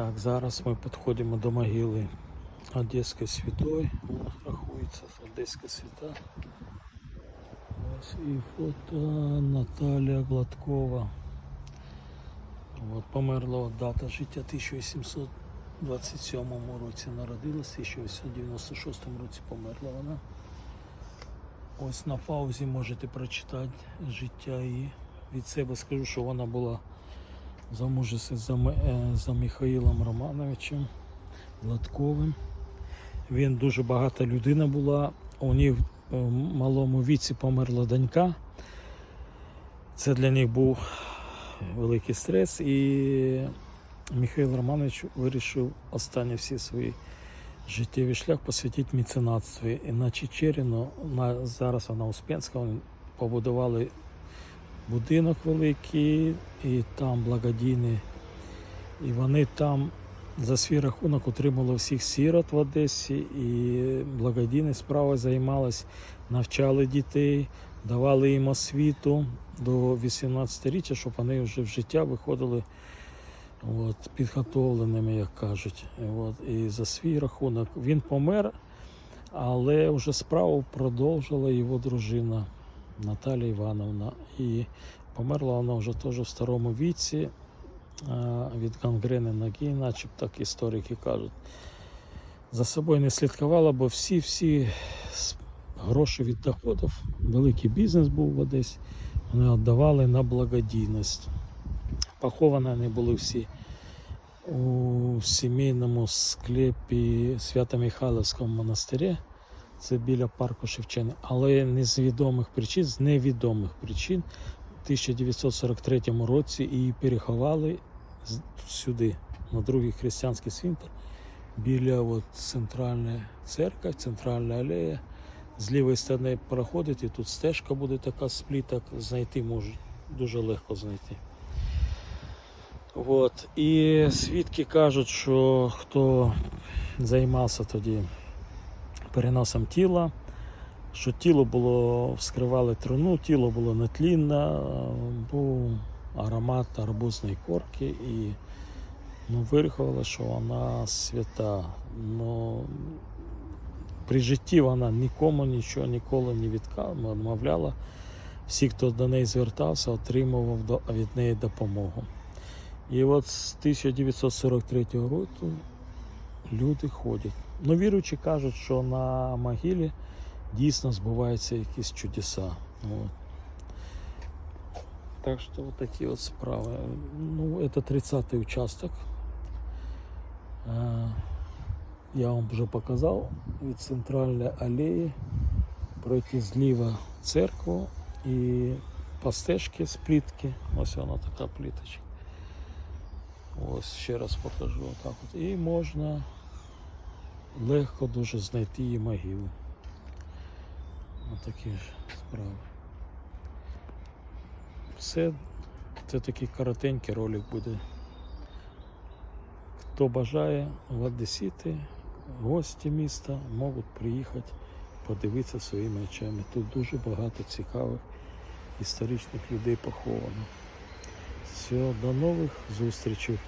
Так, зараз ми підходимо до могили Одеської святої. Вона рахується Одеська свята. Ось і фото Наталія Гладкова. От померла дата життя 1827 році народилась, 1896 році померла вона. Ось на паузі можете прочитати життя її. Від себе скажу, що вона була замужеться за, е, за Михаїлом Романовичем Гладковим. Він дуже багата людина була. У них в е, малому віці померла донька. Це для них був великий стрес. І Михайло Романович вирішив останні всі свої життєвий шлях посвятити меценатстві. І на Чечеріно, на, зараз вона Успенська, вони побудували будинок великий, і там благодійний. І вони там за свій рахунок отримали всіх сірот в Одесі і благодійною справою займалась, навчали дітей, давали їм освіту до 18-річчя, щоб вони вже в життя виходили от, підготовленими, як кажуть. От, і за свій рахунок він помер, але вже справу продовжила його дружина Наталія Івановна. І померла вона вже теж в старому віці від гангрени ноги, начеб так історики кажуть. За собою не слідкувала, бо всі-всі гроші від доходів, великий бізнес був в Одесі, вони віддавали на благодійність. Поховані вони були всі у сімейному склепі Свято-Михайловському монастирі. Це біля парку Шевченка. Але не з відомих причин, з невідомих причин в 1943 році її переховали сюди, на другий християнський цвинтар, біля от, центральної церкви, центральна алея. З лівої сторони проходить, і тут стежка буде така з пліток, знайти можуть, дуже легко знайти. От. І свідки кажуть, що хто займався тоді переносом тіла, що тіло було, вскривали труну, тіло було нетлінне, був аромат арбузної корки і ну, вирахували, що вона свята. Ну, при житті вона нікому нічого ніколи не відмовляла. Всі, хто до неї звертався, отримував від неї допомогу. І от з 1943 року люди ходять. Ну, віруючі кажуть, що на могилі дійсно збуваються якісь чудеса. От. Так що от такі от справи. Ну, це 30-й участок. Е, Я вам вже показав від центральної алеї пройти зліва церкву і по стежці з плітки. Ось вона така пліточка. Ось ще раз покажу отак от. І можна легко дуже знайти її могилу. Отакі ж справи. Все, це такий коротенький ролик буде. Хто бажає в Одесіти, гості міста можуть приїхати подивитися своїми очами. Тут дуже багато цікавих історичних людей поховано. Все, до нових зустрічей.